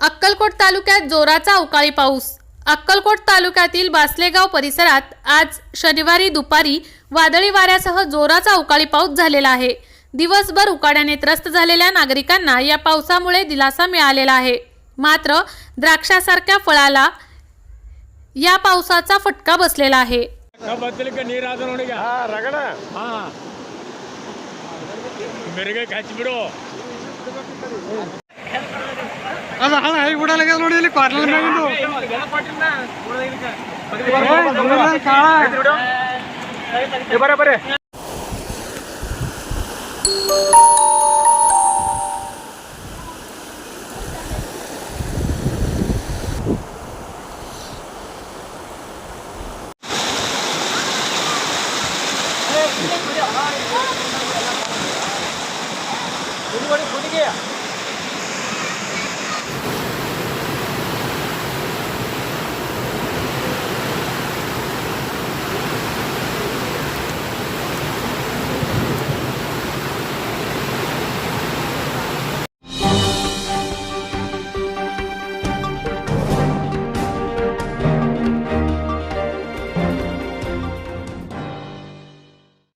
अक्कलकोट तालुक्यात जोराचा अवकाळी पाऊस. अक्कलकोट तालुक्यातील बासलेगाव परिसरात आज शनिवारी दुपारी वादळी वाऱ्यासह जोराचा अवकाळी पाऊस झालेला आहे. दिवसभर उकाड्याने त्रस्त झालेल्या नागरिकांना या पावसामुळे दिलासा मिळालेला आहे. मात्र द्राक्षासारख्या फळाला या पावसाचा फटका बसलेला आहे. ಅದು ಹಣ ಹೇಗೆ ಬಿಡಲಾಗ್ಯದ ನೋಡಿ ಇಲ್ಲಿ ಕ್ವಾರ್ಟರ್ ಮ್ಯಾಗಿಂದು. ಬರ ಬರ್ರಿ ಕುಡಿಗೆ